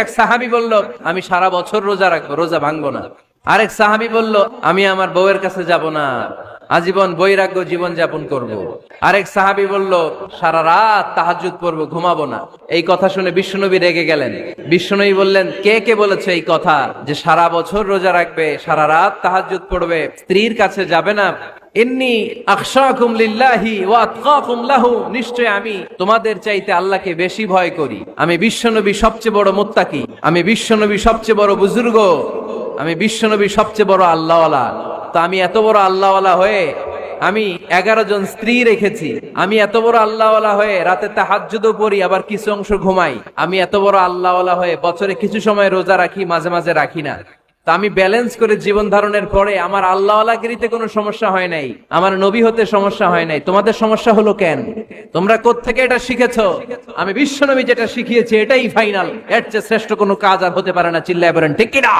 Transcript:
এক সাহাবি বলল, আমি সারা বছর রোজা রাখব রোজা ভাঙবো না। আরেক সাহাবি বলল, আমি আমার বউয়ের কাছে যাব না। আজীবন বৈরাগ্য জীবন যাপন করব। আরেক সাহাবি বলল, সারা রাত তাহাজুদ পড়ব, ঘুমাবো না। এই কথা শুনে বিশ্বনবী রেগে গেলেন। বিশ্বনবী বললেন, কে কে বলেছে এই কথা যে সারা বছর রোজা রাখবে, সারা রাত তাহাজুদ পড়বে? স্ত্রীর কাছে যাবে না ইন্নি আখশাকুম লিল্লাহি ওয়া লাহু, নিশ্চয় আমি তোমাদের চাইতে আল্লাহকে বেশি ভয় করি। আমি বিশ্বনবী সবচেয়ে বড় মুত্তাকি, আমি বিশ্বনবী সবচেয়ে বড় আমি বিশ্বনবী সবচেয়ে বড় আল্লাহওয়ালা। তো আমি এত বড় আল্লাহওয়ালা হয়ে আমি এগারো জন স্ত্রী রেখেছি। আমি এত বড় আল্লাহওয়ালা হয়ে রাতে তাহাজ্জুদও পড়ি, আবার কিছু অংশ ঘুমাই। আমি এত বড় আল্লাহওয়ালা হয়ে বছরে কিছু সময় রোজা রাখি, মাঝে মাঝে রাখি না। তা আমি ব্যালেন্স করে জীবন ধারণের পরে আমার আল্লাহ আল্লাহগিরিতে কোনো সমস্যা হয় নাই, আমার নবী হতে সমস্যা হয় নাই। তোমাদের সমস্যা হলো কেন? তোমরা কোত্থেকে এটা শিখেছো? আমি বিশ্ব নবী যেটা শিখিয়েছি, এটাই ফাইনাল এর চেয়ে শ্রেষ্ঠ কোনো কাজ আর হতে পারে না, চিল্লায় বলেন, ঠিক কিনা?